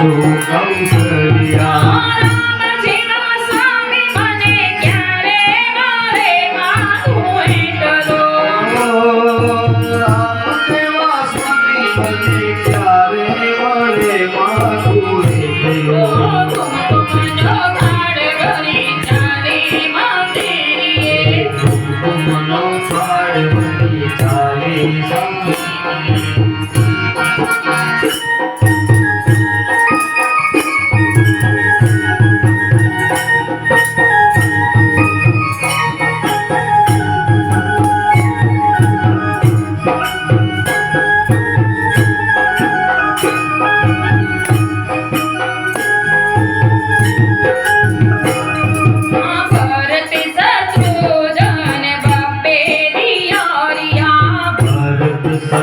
소감 소리야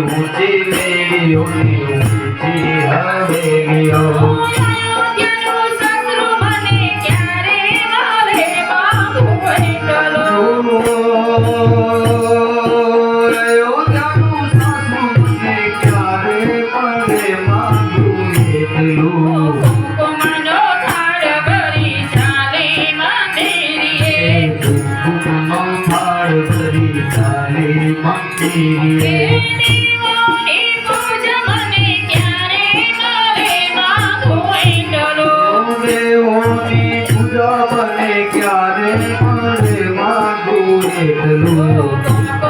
ऊंची मेरी ऊंची हवेलियों તારે માટે ક્યારે મારે માગું એટલું